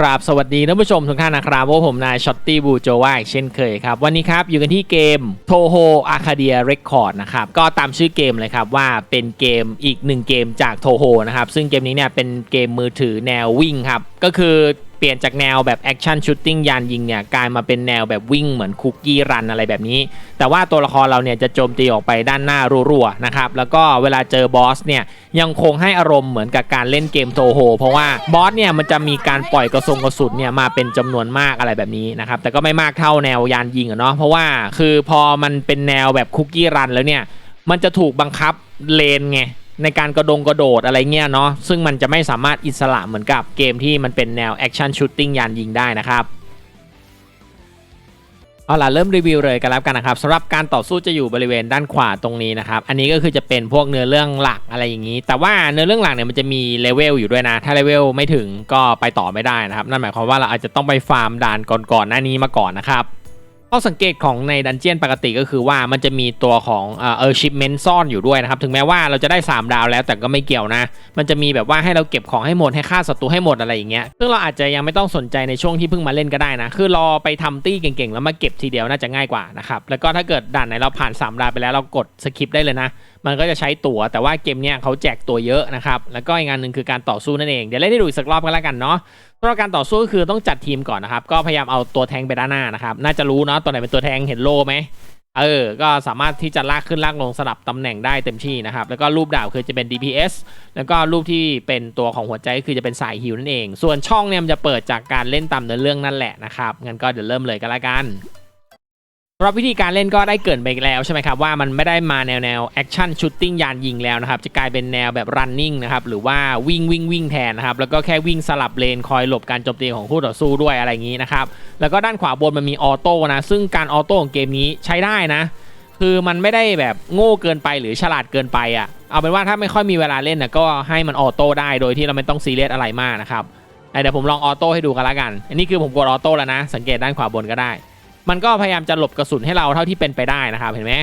กราบสวัสดีท่านผู้ชมทุกท่านนะครับว่าผมนายช็อตตี้บูโจว่าอีกเช่นเคยครับ วันนี้ครับอยู่กันที่เกมโทโฮอาคาเดียเรคคอร์ดนะครับ ก็ตามชื่อเกมเลยครับว่าเป็นเกมอีกหนึ่งเกมจากโทโฮนะครับ ซึ่งเกมนี้เนี่ยเป็นเกมมือถือแนววิ่งครับ ก็คือ ปลี่ยนจากแนวแบบแอคชั่นชูตติ้งยานยิงเนี่ยกลายมาเป็นแนวแบบวิ่งเหมือนคุกกี้รันอะไรแบบนี้ แต่ว่าตัวละครเราเนี่ยจะโจมตีออกไปด้านหน้ารัวๆนะครับแล้วก็เวลาเจอบอสเนี่ยยังคงให้อารมณ์เหมือนกับการเล่นเกมโทโฮเพราะว่าบอสเนี่ยมันจะมีการปล่อยกระสุนกระสุนเนี่ยมาเป็นจำนวนมากอะไรแบบนี้นะครับแต่ก็ไม่มากเท่าแนวยานยิงอะเนาะเพราะว่าคือพอมันเป็นแนวแบบคุกกี้รันแล้วเนี่ยมันจะถูกบังคับเลนไง ในการกระดงกระโดดอะไรเงี้ยเนาะซึ่งมันจะไม่สามารถอิสระเหมือนกับเกมที่มันเป็นแนวแอคชั่นชูตติ้งยานยิงได้นะครับเอาล่ะเริ่มรีวิวเลยกันแล้วกันนะครับสำหรับการต่อสู้จะอยู่บริเวณด้านขวาตรงนี้นะครับอันนี้ก็คือจะเป็นพวกเนื้อเรื่องหลักอะไรอย่างนี้ แต่ว่าเนื้อเรื่องหลักเนี่ยมันจะมีเลเวลอยู่ด้วยนะ ถ้าเลเวลไม่ถึงก็ไปต่อไม่ได้นะครับนั่นหมายความว่าเราอาจจะต้องไปฟาร์มด่านก่อนๆหน้านี้มาก่อนนะครับ ข้อสังเกตของในดันเจียนปกติก็คือว่ามันจะมีตัวของเออชิปเมนซ่อนอยู่ด้วยนะครับ ถึงแม้ว่าเราจะได้ 3 ดาวแล้วแต่ก็ไม่เกี่ยวนะ มันจะมีแบบว่าให้เราเก็บของให้หมดให้ฆ่าศัตรูให้หมดอะไรอย่างเงี้ยซึ่งเราอาจจะยังไม่ต้องสนใจในช่วงที่เพิ่งมาเล่นก็ได้นะ คือรอไปทำตี้เก่งๆ แล้วมาเก็บทีเดียวน่าจะง่ายกว่านะครับแล้วก็ถ้าเกิดด่านไหนเราผ่าน 3 ดาวไปแล้วเรากดสคิปได้เลยนะ มันก็จะใช้ตั๋วแต่ว่าเกมเนี้ยเขาแจกตัวเยอะนะครับ แล้วก็อีกงานหนึ่งคือการต่อสู้นั่นเอง เดี๋ยวเล่นให้ดูอีกสักรอบกันแล้วกันเนาะสำหรับการต่อสู้ก็คือต้องจัดทีมก่อนนะครับ ก็พยายามเอาตัวแทงไปด้านหน้านะครับ น่าจะรู้เนาะตัวไหนเป็นตัวแทงเห็นโลไหมเออ ก็สามารถที่จะลากขึ้นลากลงสลับตำแหน่งได้เต็มที่นะครับ แล้วก็รูปดาบคือจะเป็น DPS แล้วก็รูปที่เป็นตัวของหัวใจก็คือจะเป็นสายฮิวนั่นเอง ส่วนช่องเนี่ยมันจะเปิดจากการเล่นตามเนื้อเรื่องนั่นแหละนะครับ งั้นก็เดี๋ยวเริ่มเลยกันละกัน รับวิธีการเล่นก็ได้เกรินไปแล้วใช่ไหมครับว่ามันไม่ได้มาแนวแนวแอคชั่นชูตติ้งยานยิงแล้วนะครับจะกลายเป็นแนวแบบ running นะครับหรือว่าวิ่งวิ่งวิ่งแทนนะครับแล้วก็แค่วิ่งสลับเลนคอยหลบการโจมตีของคู่ต่อสู้ด้วยอะไรอย่างนี้นะครับแล้วก็ด้านขวาบนมันมีออโต้นะซึ่งการออโต้ของเกมนี้ใช้ได้นะ คือมันไม่ได้แบบโง่เกินไปหรือฉลาดเกินไปอะ่ะเอาเป็นว่าถ้าไม่ค่อยมีเวลาเล่นนะก็ให้มันออโต้ได้โดยที่เราไม่ต้องซีเรียสอะไรมากนะครับเดี๋ยวผมลองออโต้ให้ดูกันละกัน อันนี้คือผมกดออโต้แล้วนะ สังเกตด้านขวาบนก็ได้ มันก็พยายามจะหลบกระสุนให้เราเท่าที่เป็นไปได้นะครับเห็นไหม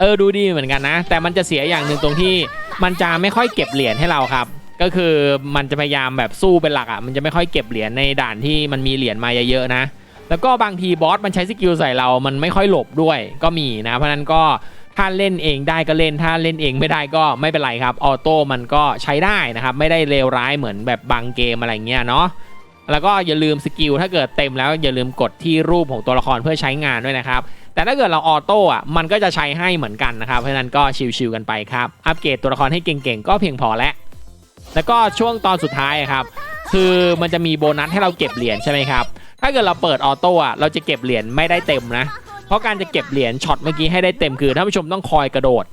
เออดูดีเหมือนกันนะ แต่มันจะเสียอย่างหนึ่งตรงที่มันจะไม่ค่อยเก็บเหรียญให้เราครับ ก็คือมันจะพยายามแบบสู้เป็นหลักอะมันจะไม่ค่อยเก็บเหรียญในด่านที่มันมีเหรียญมาเยอะๆนะ แล้วก็บางทีบอสมันใช้สกิลใส่เรา มันไม่ค่อยหลบด้วยก็มีนะ เพราะฉะนั้นก็ถ้าเล่นเองได้ก็เล่นถ้าเล่นเองไม่ได้ก็ไม่เป็นไรครับออโต้มันก็ใช้ได้นะครับ ไม่ได้เลวร้ายเหมือนแบบบางเกมอะไรเงี้ยเนาะ แล้วก็อย่าลืมสกิลถ้าเกิดเต็มแล้วอย่าลืมกดที่รูปของตัวละครเพื่อใช้งานด้วยนะครับแต่ถ้าเกิดเราออโต้อะมันก็จะใช้ให้เหมือนกันนะครับเพราะนั้นก็ชิลๆกันไปครับอัปเกรดตัวละครให้เก่งๆ ก็เพียงพอแล้วแล้วก็ช่วงตอนสุดท้ายครับคือมันจะมีโบนัสให้เราเก็บเหรียญใช่ไหมครับถ้าเกิดเราเปิดออโต้อะเราจะเก็บเหรียญไม่ได้เต็มนะเพราะการจะเก็บเหรียญช็อตเมื่อกี้ให้ได้เต็มคือท่านผู้ชมต้องคอยกระโดด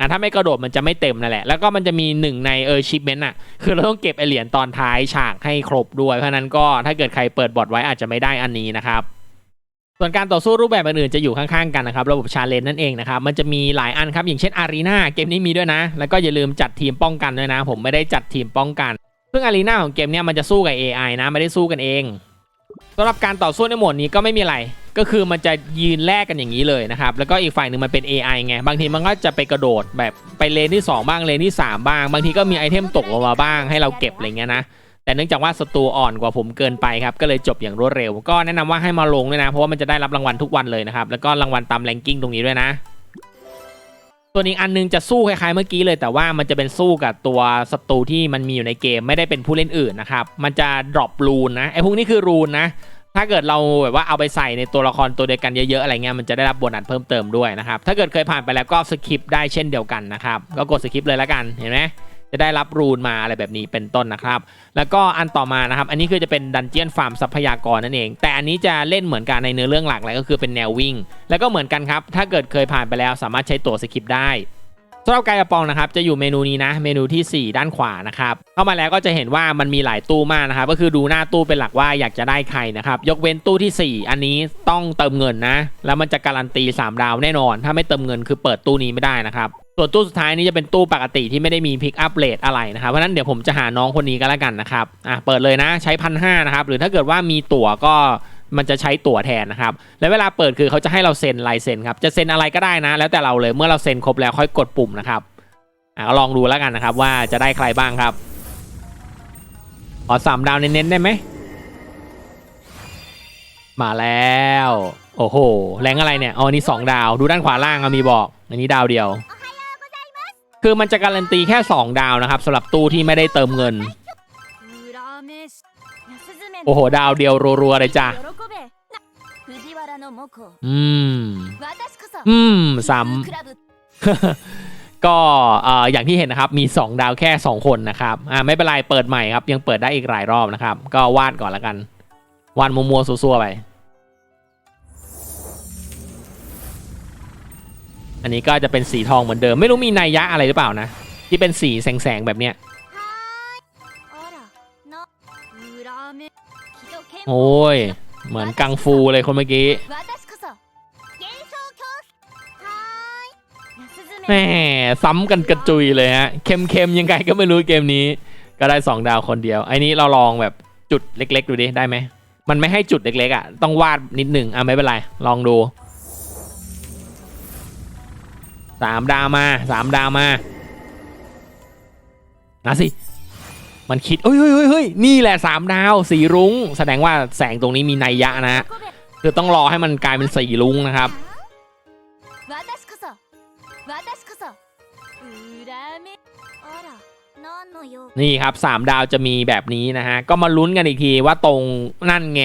อะถ้าไม่กระโดดมันจะไม่เต็มนั่นแหละ แล้วก็มันจะมีหนึ่งในเออชิปเมนต์อะ คือเราต้องเก็บไอเหรียญตอนท้ายฉากให้ครบด้วย เพราะนั้นก็ถ้าเกิดใครเปิดบอทไว้อาจจะไม่ได้อันนี้นะครับส่วนการต่อสู้รูปแบบอื่นๆจะอยู่ข้างๆกันนะครับ ระบบชาเลนจ์นั่นเองนะครับ มันจะมีหลายอันครับ อย่างเช่นอารีนาเกมนี้มีด้วยนะ แล้วก็อย่าลืมจัดทีมป้องกันด้วยนะ ผมไม่ได้จัดทีมป้องกัน ซึ่งอารีนาของเกมเนี้ยมันจะสู้กับ AI นะไม่ได้สู้กันเอง สำหรับการต่อสู้ในโหมดนี้ก็ไม่มีอะไร ก็คือมันจะยืนแลกกันอย่างนี้เลยนะครับ แล้วก็อีกฝ่ายหนึ่งมันเป็น AI ไง บางทีมันก็จะไปกระโดดแบบไปเลนที่ 2 บ้างเลนที่ 3 บ้าง บางทีก็มีไอเทมตกลงมาบ้างให้เราเก็บอะไรเงี้ยนะ แต่เนื่องจากว่าศัตรูอ่อนกว่าผมเกินไปครับ ก็เลยจบอย่างรวดเร็ว ก็แนะนำว่าให้มาลงด้วยนะ เพราะว่ามันจะได้รับรางวัลทุกวันเลยนะครับ แล้วก็รางวัลตามแรงกิ้งตรงนี้ด้วยนะ ส่วนอีกอันนึงจะสู้คล้ายๆเมื่อกี้เลย แต่ว่ามันจะเป็นสู้กับตัวศัตรูที่มันมีอยู่ในเกมไม่ได้เป็นผู้เล่นอื่นนะครับ มันจะดรอปรูนนะไอ้พวกนี้คือรูนนะ ถ้าเกิดเราแบบว่าเอาไปใส่ในตัวละครตัวเดียวกันเยอะๆอะไรเงี้ยมันจะได้รับโบนัสเพิ่มเติมด้วยนะครับถ้าเกิดเคยผ่านไปแล้วก็สคิปได้เช่นเดียวกันนะครับก็กดสคิปเลยละกันเห็นไหม จะได้รับรูนมาอะไรแบบนี้เป็นต้นนะครับ แล้วก็อันต่อมานะครับ อันนี้คือจะเป็นดันเจียนฟาร์มทรัพยากรนั่นเอง แต่อันนี้จะเล่นเหมือนกันในเนื้อเรื่องหลักเลยก็คือเป็นแนววิ่ง แล้วก็เหมือนกันครับ ถ้าเกิดเคยผ่านไปแล้วสามารถใช้ตัวสคิปได้สำหรับกายกระปองนะครับจะอยู่เมนูนี้นะเมนูทีสี่ 4 ด้านขวานะครับเข้ามาแล้วก็จะเห็นว่ามันมีหลายตู้มากนะครับก็คือดูหน้าตู้เป็นหลักว่าอยากจะได้ใครนะครับยกเว้นตู้ทีสี่4 อันนี้ต้องเติมเงินนะ แล้วมันจะการันตี 3 ดาวแน่นอน ถ้าไม่เติมเงินคือเปิดตู้นี้ไม่ได้นะครับ ส่วนตู้สุดท้ายนี้จะเป็นตู้ปกติที่ไม่ได้มีพิกอัพเลทอะไรนะครับเพราะฉะนั้นเดี๋ยวผมจะหาน้องคนนี้ก็แล้วกันนะครับอะเปิดเลยนะใช้พันห้านะครับหรือถ้าเกิดว่ามีตั๋วก็มันจะใช้ตั๋วแทนนะครับ แล้วเวลาเปิดคือเขาจะให้เราเซ็นลายเซ็นครับ จะเซ็นอะไรก็ได้นะ แล้วแต่เราเลย เมื่อเราเซ็นครบแล้วค่อยกดปุ่มนะครับ อะก็ลองดูแล้วกันนะครับ ว่าจะได้ใครบ้างครับ ขอสามดาวเน้นๆได้ไหม มาแล้ว โอ้โห แรงอะไรเนี่ย อ๋อนนี้สองดาว ดูด้านขวาล่างมีบอก อันนี้ดาวเดียว คือมันจะการันตีแค่ 2 ดาวนะครับสำหรับตู้ที่ไม่ได้เติมเงิน โอ้โห ดาวเดียวรัวๆเลยจ้ะอืม อืมซ้ำก็เอ่ออย่างที่เห็นนะครับ มี 2 ดาวแค่ 2 คนนะครับอ่าไม่เป็นไร เปิดใหม่ครับ ยังเปิดได้อีกหลายรอบนะครับ ก็วาดก่อนละกัน วาดมัวๆซัวๆไป อันนี้ก็จะเป็นสีทองเหมือนเดิม ไม่รู้มีนัยยะอะไรหรือเปล่านะ ที่เป็นสีแสงแสงแบบเนี้ยโอ้ย เหมือนกังฟูเลยคนเมื่อกี้แหมซ้ำกันกระจุยเลยฮะเค็มๆยังไงก็ไม่รู้เกมนี้ ก็ได้ 2 ดาวคนเดียวไอ้นี้เราลองแบบจุดเล็ก ๆ ดูดิได้ไหมมันไม่ให้จุดเล็กๆอะต้องวาดนิดหนึ่งอะไม่เป็นไรลองดู สามดาวมาสามดาวมานะสิ มันคิดเฮ้ยเฮ้ยเฮ้ยนี่แหละสามดาวสีรุ้ง แสดงว่าแสงตรงนี้มีนัยยะนะคือต้องรอให้มันกลายเป็นสีรุ้งนะครับนี่ครับสามดาวจะมีแบบนี้นะฮะ ก็มาลุ้นกันอีกทีว่าตรงนั่นไง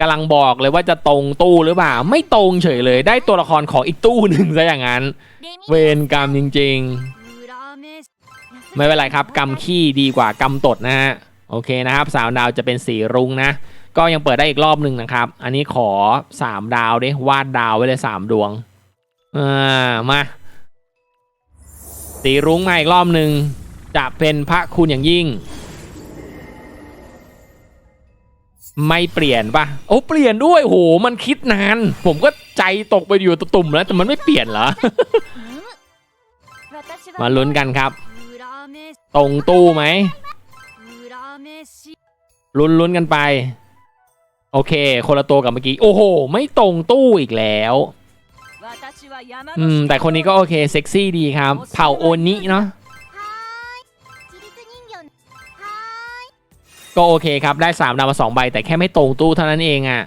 กำลังบอกเลยว่าจะตรงตู้หรือเปล่า ไม่ตรงเฉยเลย ได้ตัวละครของอีกตู้หนึ่งซะอย่างนั้น เวรกรรมจริง ๆ ไม่เป็นไรครับกรรมขี้ดีกว่ากรรมตดนะฮะโอเคนะครับสาวดาวจะเป็นสีรุ้งนะ ก็ยังเปิดได้อีกรอบหนึ่งนะครับ อันนี้ขอสามดาวดิวาดดาวไว้เลยสามดวงามาสีรุ้งมาอีกรอบหนึ่งจะเป็นพระคุณอย่างยิ่ง ไม่เปลี่ยนปะโอ้เปลี่ยนด้วยโหมันคิดนาน ผมก็ใจตกไปอยู่ตุ่มแล้วแต่มันไม่เปลี่ยนเหรอ มาลุ้นกันครับ ตรงตู้ไหมลุ้นลุ้นกันไป โอเค คนละตัวกับเมื่อกี้ โอ้โห ไม่ตรงตู้อีกแล้วอืมแต่คนนี้ก็โอเคเซ็กซี่ดีครับ เผ่าโอนิเนาะ ก็โอเคครับ ได้3ดาวมา2ใบแต่แค่ไม่ตรงตู้เท่านั้นเองอะ่ะ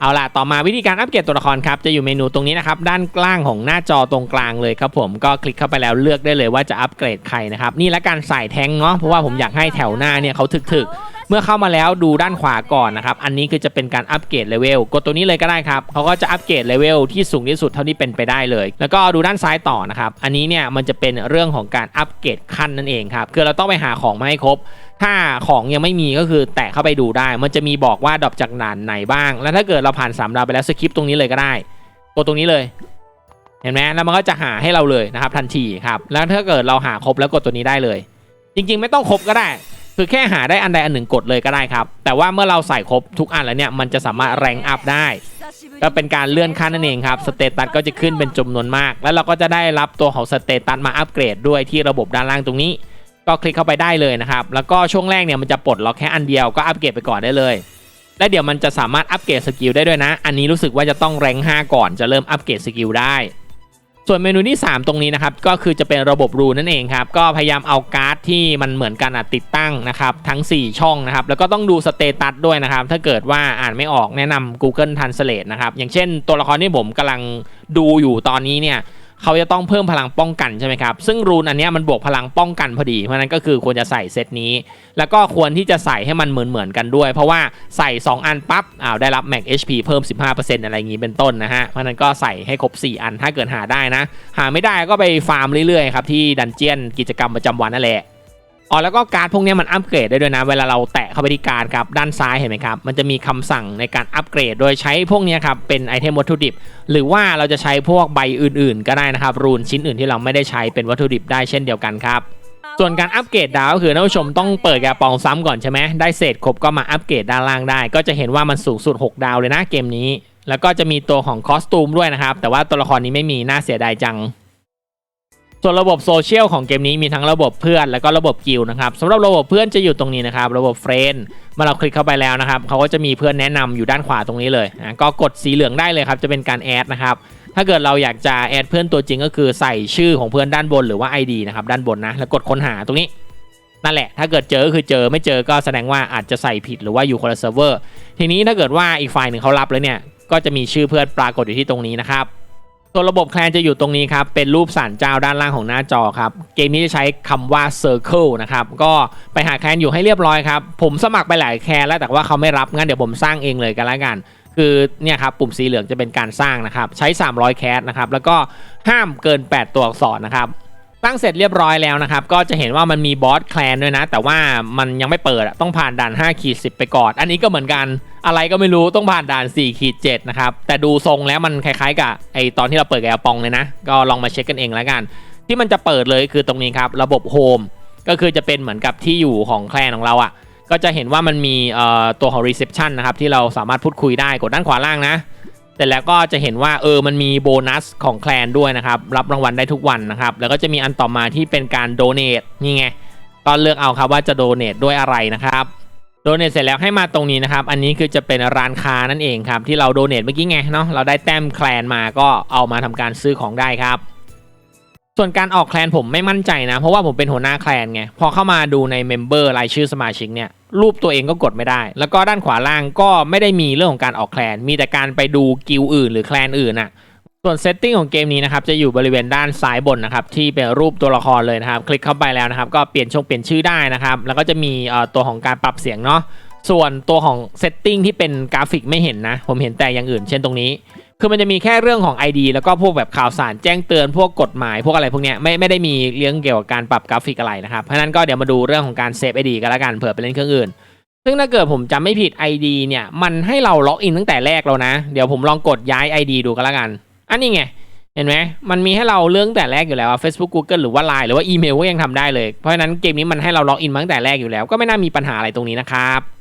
เอาล่ะ ต่อมาวิธีการอัปเกรดตัวละครครับ จะอยู่เมนูตรงนี้นะครับ ด้านล่างของหน้าจอตรงกลางเลยครับผมก็คลิกเข้าไปแล้วเลือกได้เลยว่าจะอัปเกรดใครนะครับ นี่ละการใส่แทงเนาะเพราะว่าผมอยากให้แถวหน้าเนี่ยเขาถึกๆ เมื่อเข้ามาแล้วดูด้านขวาก่อนนะครับ อันนี้คือจะเป็นการอัปเกรดเลเวลกดตัวนี้เลยก็ได้ครับเขาก็จะอัปเกรดเลเวลที่สูงที่สุดเท่าที่เป็นไปได้เลย แล้วก็ดูด้านซ้ายต่อนะครับ อันนี้เนี่ยมันจะเป็นเรื่องของการอัปเกรดขั้นนั่นเองครับ คือเราต้องไปหาของมาให้ครบ ถ้าของยังไม่มีก็คือแตะเข้าไปดูได้ มันจะมีบอกว่าดรอปจากด่านไหนบ้าง แล้วถ้าเกิดเราผ่าน3ดาวไปแล้วสคิปตรงนี้เลยก็ได้ กดตรงนี้เลยเห็นไหมแล้วมันก็จะหาให้เราเลยนะครับทันทีครับ แล้วถ้าเกิดเราหาครบแล้วกดตัวนี้ได้เลย จริง ๆ ไม่ต้องครบก็ได้ คือแค่หาได้อันใดอันหนึ่งกดเลยก็ได้ครับ แต่ว่าเมื่อเราใส่ครบทุกอันแล้วเนี่ย มันจะสามารถแรงอัพได้ ก็เป็นการเลื่อนขั้นนั่นเองครับสเตตัสก็จะขึ้นเป็นจำนวนมาก แล้วเราก็จะได้รับตัวของสเตตัสมาอัปเกรดด้วยที่ระบบด้านล่างตรงนี้ ก็คลิกเข้าไปได้เลยนะครับ แล้วก็ช่วงแรกเนี่ยมันจะปลดล็อกแค่อันเดียวก็อัปเกรดไปก่อนได้เลยและเดี๋ยวมันจะสามารถอัปเกรดสกิลได้ด้วยนะ อันนี้รู้สึกว่าจะต้องแรง5ก่อนจะเริ่มอัปเกรดสกิลได้ ส่วนเมนูที่ 3 ตรงนี้นะครับก็คือจะเป็นระบบรูนั่นเองครับก็พยายามเอาการ์ดที่มันเหมือนกันอะติดตั้งนะครับทั้ง 4 ช่องนะครับแล้วก็ต้องดูสเตตัสด้วยนะครับถ้าเกิดว่าอ่านไม่ออกแนะนำ Google Translate นะครับอย่างเช่นตัวละครที่ผมกำลังดูอยู่ตอนนี้เนี่ย เขาจะต้องเพิ่มพลังป้องกันใช่ไหมครับ ซึ่งรูนอันนี้มันบวกพลังป้องกันพอดี เพราะนั้นก็คือควรจะใส่เซตนี้ แล้วก็ควรที่จะใส่ให้มันเหมือนเหมือนๆกันด้วย เพราะว่าใส่ 2 อันปั๊บอ้าวได้รับแม็ก HP เพิ่ม 15%อะไรอย่างนี้เป็นต้นนะฮะ เพราะนั้นก็ใส่ให้ครบ 4 อันถ้าเกิดหาได้นะ หาไม่ได้ก็ไปฟาร์มเรื่อยๆครับที่ดันเจียนกิจกรรมประจำวันนั่นแหละ อ๋อแล้วก็การ์ดพวกนี้มันอัปเกรดได้ด้วยนะ เวลาเราแตะเข้าไปที่การ์ดครับด้านซ้ายเห็นไหมครับ มันจะมีคำสั่งในการอัปเกรด โดยใช้พวกนี้ครับเป็นไอเทมวัตถุดิบ หรือว่าเราจะใช้พวกใบอื่นๆ ก็ได้นะครับ รูนชิ้นอื่นที่เราไม่ได้ใช้เป็นวัตถุดิบได้เช่นเดียวกันครับส่วนการอัปเกรดดาวก็คือท่านผู้ชมต้องเปิดกระปองซ้ำก่อนใช่ไหมได้เศษครบก็มาอัปเกรดด้านล่างได้ ก็จะเห็นว่ามันสูงสุด 6 ดาวเลยนะเกมนี้ แล้วก็จะมีตัวของคอสตูมด้วยนะครับแต่ว่าตัวละครนี้ไม่มีน่าเสียดายจัง ส่วนระบบโซเชียลของเกมนี้มีทั้งระบบเพื่อน แล้วก็ระบบกิลนะครับสำหรับระบบเพื่อนจะอยู่ตรงนี้นะครับ ระบบเฟรนด์เมื่อเราคลิกเข้าไปแล้วนะครับเขาก็จะมีเพื่อนแนะนำอยู่ด้านขวาตรงนี้เลยนะก็กดสีเหลืองได้เลยครับจะเป็นการแอดนะครับถ้าเกิดเราอยากจะแอดเพื่อนตัวจริงก็คือใส่ชื่อของเพื่อนด้านบนหรือว่า ID นะครับด้านบนนะแล้วกดค้นหาตรงนี้นั่นแหละ ถ้าเกิดเจอก็คือเจอไม่เจอก็แสดงว่าอาจจะใส่ผิดหรือว่าอยู่คนละเซิร์ฟเวอร์ทีนี้ถ้าเกิดว่าอีกฝ่ายหนึ่งเขารับแล้วเนี่ยก็จะมีชื่อเพื่อนปรากฏอยู่ที่ตรงนี้นะครับ ตัวระบบแคลนจะอยู่ตรงนี้ครับ เป็นรูปสารเจ้าด้านล่างของหน้าจอครับ เกมนี้จะใช้คำว่า Circle นะครับ ก็ไปหาแคลนอยู่ให้เรียบร้อยครับ ผมสมัครไปหลายแคลนแล้วแต่ว่าเขาไม่รับ งั้นเดี๋ยวผมสร้างเองเลยกันแล้วกัน คือเนี่ยครับปุ่มสีเหลืองจะเป็นการสร้างนะครับ ใช้ 300 แคสนะครับ แล้วก็ห้ามเกิน 8 ตัวอักษรนะครับ ตั้งเสร็จเรียบร้อยแล้วนะครับ ก็จะเห็นว่ามันมีบอสแคลนด้วยนะ แต่ว่ามันยังไม่เปิดต้องผ่านด่าน5ขีด10 ไปก่อน อันนี้ก็เหมือนกันอะไรก็ไม่รู้ต้องผ่านด่าน4ขีด7นะครับ แต่ดูทรงแล้วมันคล้ายๆกับไอตอนที่เราเปิดแกปองเลยนะ ก็ลองมาเช็คกันเองแล้วกัน ที่มันจะเปิดเลยคือตรงนี้ครับ ระบบโฮมก็คือจะเป็นเหมือนกับที่อยู่ของแคลนของเราอะ่ะก็จะเห็นว่ามันมีตัวของ reception นะครับที่เราสามารถพูดคุยได้กดด้านขวาล่างนะ แต่แล้วก็จะเห็นว่าเออมันมีโบนัสของแคลนด้วยนะครับรับรางวัลได้ทุกวันนะครับแล้วก็จะมีอันต่อมาที่เป็นการโดเน a นี่ไงก็เลือกเอาครับว่าจะโดเน a ด้วยอะไรนะครับโดเน a เสร็จแล้วให้มาตรงนี้นะครับ อันนี้คือจะเป็นร้านค้านั่นเองครับ ที่เราโดเน a เมื่อกี้ไงเนาะเราได้แต้มแคลนมาก็เอามาทำการซื้อของได้ครับ ส่วนการออกแคลนผมไม่มั่นใจนะ เพราะว่าผมเป็นหัวหน้าแคลนไงพอเข้ามาดูในเมมเบอร์รายชื่อสมาชิกเนี่ย รูปตัวเองก็กดไม่ได้ แล้วก็ด้านขวาล่างก็ไม่ได้มีเรื่องของการออกแคลน มีแต่การไปดูกิลอื่นหรือแคลนอื่นน่ะ ส่วนเซตติ้งของเกมนี้นะครับจะอยู่บริเวณด้านซ้ายบนนะครับที่เป็นรูปตัวละครเลยนะครับ คลิกเข้าไปแล้วนะครับ ก็เปลี่ยนช่องเปลี่ยนชื่อได้นะครับ แล้วก็จะมีเอ่อตัวของการปรับเสียงเนาะ ส่วนตัวของเซตติ้งที่เป็นกราฟิกไม่เห็นนะ ผมเห็นแต่อย่างอื่น เช่นตรงนี้ คือมันจะมีแค่เรื่องของ ID แล้วก็พวกแบบข่าวสารแจ้งเตือนพวกกฎหมาย พวกอะไรพวกเนี้ยไม่ไม่ได้มีเรื่องเกี่ยวกับการปรับกราฟิกอะไรนะครับ เพราะนั้นก็เดี๋ยวมาดูเรื่องของการเซฟ ID กันละกันเผื่อไปเล่นเครื่องอื่น ซึ่งถ้าเกิดผมจำไม่ผิด ID เนี่ยมันให้เราล็อกอินตั้งแต่แรกแล้วนะ เดี๋ยวผมลองกดย้าย ID ดูกันละกัน อันนี้ไงเห็นไหมมันมีให้เราเรื่องแต่แรกอยู่แล้วอะ Facebook Google หรือว่า Line หรือว่าอีเมลก็ยังทำได้เลย เพราะฉะนั้นเกมนี้มันให้เราล็อกอินมาตั้งแต่แรกอยู่แล้ว ก็ไม่น่ามีปัญหาอะไรตรงนี้นะครับ